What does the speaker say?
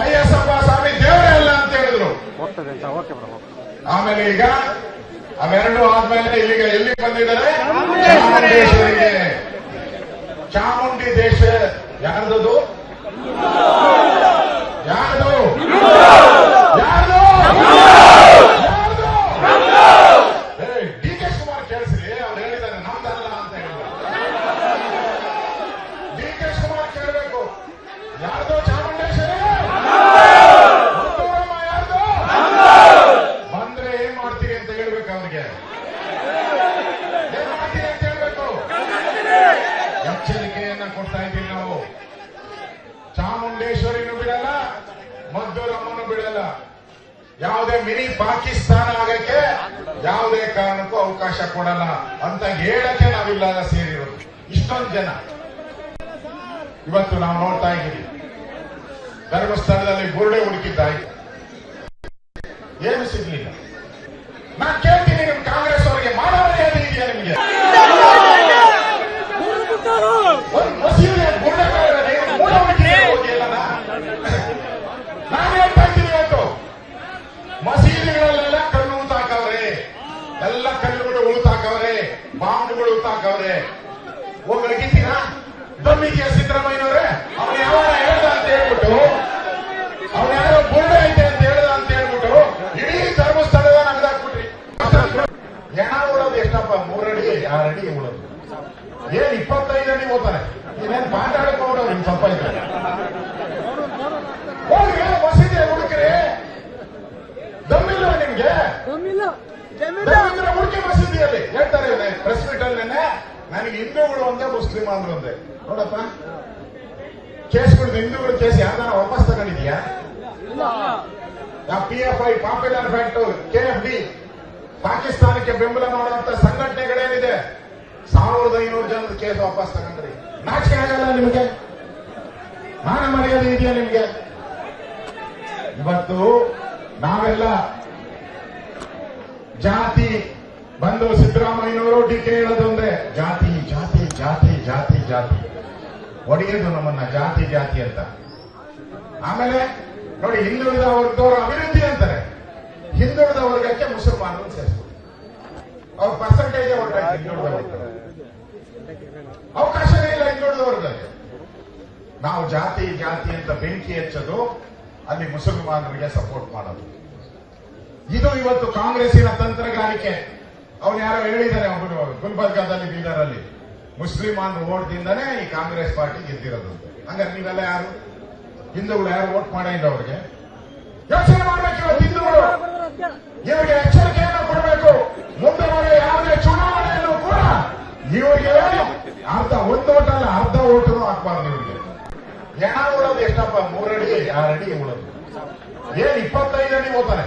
ಅಯ್ಯಸಪ್ಪ ಸ್ವಾಮಿ ದೇವರೇ ಅಲ್ಲ ಅಂತ ಹೇಳಿದ್ರು. ಆಮೇಲೆ ಈಗ ಅವೆರಡು ಆದ್ಮೇಲೆ ಇಲ್ಲಿಗೆ ಎಲ್ಲಿ ಬಂದಿದ್ದಾರೆ? ಚಾಮುಂಡಿ ದೇಶ ಯಾರ್ದದು ಯಾರ್ದು ಯಾರ್ದು ಡಿ ಕೆ ಶಿವಕುಮಾರ್ ಕೇಳಿಸ್ರಿ ಅವ್ರು ಹೇಳಿದ್ದಾರೆ ನಮ್ದಲ್ಲ ಅಂತ ಹೇಳಿದ್ರು ಡಿ ಕೆ ಶಿವಕುಮಾರ್ ಕೇಳಬೇಕು ಯಾರ್ದು ಚಾಮುಂಡೇಶ್ವರಿ ಮುತ್ತೂರಮ್ಮ ಯಾರ್ದು ಬಂದ್ರೆ ಏನ್ ಮಾಡ್ತೀರಿ ಅಂತ ಹೇಳ್ಬೇಕು ಅವ್ರಿಗೆ ಏನ್ ಮಾಡ್ತೀರಿ ಅಂತ ಹೇಳ್ಬೇಕು ಎಚ್ಚರಿಕೆಯನ್ನ ಕೊಡ್ತಾ ಇದ್ದೀವಿ ನಾವು. ಚಾಮುಂಡೇಶ್ವರಿನೂ ಬಿಡಲ್ಲ, ಮದ್ದೂರಮ್ಮನು ಬಿಡಲ್ಲ. ಯಾವುದೇ ಮಿನಿ ಪಾಕಿಸ್ತಾನ ಆಗಕ್ಕೆ ಯಾವುದೇ ಕಾರಣಕ್ಕೂ ಅವಕಾಶ ಕೊಡಲ್ಲ ಅಂತ ಹೇಳಕ್ಕೆ ನಾವಿಲ್ಲಾಗ ಸೇರಿರೋದು. ಇಷ್ಟೊಂದು ಜನ. ಇವತ್ತು ನಾವು ನೋಡ್ತಾ ಇದ್ದೀವಿ. ಧರ್ಮಸ್ಥಳದಲ್ಲಿ ಗುರುಡೆ ಹುಡುಕಿದ್ದಾಯ್ತು ಏನು ಸಿಗ್ಲಿಲ್ಲ. ನಾನು ಹೇಳ್ತಾ ಇದ್ದೀನಿ ಇವತ್ತು ಮಸೀದಿಗಳಲ್ಲೆಲ್ಲ ಕಲ್ಲು ಊತಾಕವ್ರೆ ಎಲ್ಲ ಕಲ್ಲುಗಳು ಉಳಿತಾಕವ್ರೆ. ಬಾಂಬ್ಗಳು ಉಳಿತಾಕವ್ರೆ. ಹೋಗಿ ಅಗಿತೀರಾ ದಮ್ಮಿಗೆ ಸಿದ್ದರಾಮಯ್ಯನವ್ರೆ, ಅವನು ಯಾವ ಹೇಳ್ದ ಅಂತ ಹೇಳ್ಬಿಟ್ಟು, ಅವನ ಯಾರೋ ಗುಂಡ ಐತೆ ಅಂತ ಹೇಳ್ದ ಅಂತ ಹೇಳ್ಬಿಟ್ಟು, ಇಡೀ ಧರ್ಮಸ್ಥಳದ ನಗದಾಕ್ಬಿಟ್ರಿ ಹೆಣ ಉಳೋದು ಎಷ್ಟಪ್ಪ? ಮೂರಡಿ, ಆರಡಿ ಉಳೋದು. ಏನ್ ಇಪ್ಪತ್ತೈದು ಅಡಿ ಹೋಗ್ತಾನೆ ನೀವೇನ್ ಮಾತಾಡಕ್ ಹೋಗ್ಬಿಡೋ ನಿಮ್ ತಪ್ಪ ಹಿಂದೂಗಳು ಒಂದೇ ಮುಸ್ಲಿಂ ಅಂದ್ರು ಒಂದೇ ನೋಡಪ್ಪ. ಕೇಸ್ಗಳು ಹಿಂದೂಗಳು ಕೇಸ್ ಯಾವ್ದಾರ ವಾಪಸ್ ತಗೊಂಡಿದ್ಯಾ? P F I Popular Front K F D ಪಾಕಿಸ್ತಾನಕ್ಕೆ ಬೆಂಬಲ ಮಾಡುವಂತ ಸಂಘಟನೆಗಳೇನಿದೆ? ಸಾವಿರದ ಐನೂರು ಜನದ ಕೇಸ್ ವಾಪಸ್ ತಗೊಂಡ್ರಿ. ನಾಚಿಕೆ ಆಗಲ್ಲ ನಿಮಗೆ? ಮಾನ ಮರ್ಯಾದೆ ಇದೆಯಾ ನಿಮಗೆ? ಇವತ್ತು ನಾವೆಲ್ಲ ಜಾತಿ ಬಂದು ಸಿದ್ದರಾಮಯ್ಯನವರು ಟೀಕೆ ಹೇಳೋದೊಂದೇ. ಜಾತಿ ಜಾತಿ ಜಾತಿ ಜಾತಿ ಜಾತಿ. ಒಡೆಯೋದು ನಮ್ಮನ್ನ ಜಾತಿ ಜಾತಿ ಅಂತ. ಆಮೇಲೆ ನೋಡಿ, ಹಿಂದುಳಿದ ವರ್ಗದವರು ಅಭಿವೃದ್ಧಿ ಅಂತಾರೆ. ಹಿಂದುಳಿದ ವರ್ಗಕ್ಕೆ ಮುಸಲ್ಮಾನರು ಸೇರಿಸ್ತಾರೆ ಅವ್ರ ಪರ್ಸೆಂಟೇಜ್ ಹಿಂದುಳಿದ ವರ್ಗ ಅವಕಾಶನೇ ಇಲ್ಲ ಹಿಂದುಳಿದ ವರ್ಗಕ್ಕೆ ನಾವು ಜಾತಿ ಜಾತಿ ಅಂತ ಬೆಂಕಿ ಹಚ್ಚೋದು ಅಲ್ಲಿ ಮುಸಲ್ಮಾನರಿಗೆ ಸಪೋರ್ಟ್ ಮಾಡೋದು. ಇದು ಇವತ್ತು ಕಾಂಗ್ರೆಸ್ಸಿನ ತಂತ್ರಗಾರಿಕೆ. ಅವ್ರು ಯಾರೋ ಹೇಳಿದ್ದಾರೆ ಗುಲ್ಬರ್ಗಾದಲ್ಲಿ ಬೀದರ್ ಅಲ್ಲಿ ಮುಸ್ಲಿಮಾನ್ ಓಟ್ದಿಂದನೇ ಈ ಕಾಂಗ್ರೆಸ್ ಪಾರ್ಟಿ ಗೆದ್ದಿರೋದು. ಹಂಗಾರೆ ನೀವೆಲ್ಲ ಯಾರು? ಹಿಂದೂಗಳು ಯಾರು ವೋಟ್ ಮಾಡೇ ಇಲ್ಲ ಅವ್ರಿಗೆ? ಯೋಚನೆ ಮಾಡಬೇಕು ಹಿಂದೂಗಳು. ಇವರಿಗೆ ಎಚ್ಚರಿಕೆಯನ್ನು ಕೊಡಬೇಕು. ಮುಂದೆ ಬರೋ ಯಾವುದೇ ಚುನಾವಣೆಯಲ್ಲೂ ಕೂಡ ಇವರಿಗೆ ಅರ್ಧ ಒಂದು ಓಟ್ ಅಲ್ಲ ಅರ್ಧ ಓಟನು ಹಾಕ್ಬಾರ್ದು ಇವರಿಗೆ. ಯಾರು ಉಳೋದು ಎಷ್ಟಪ್ಪ? ಮೂರಡಿ, ಆರಡಿ ಉಳೋದು. ಏನ್ ಇಪ್ಪತ್ತೈದು ಅಡಿ ಹೋಗ್ತಾರೆ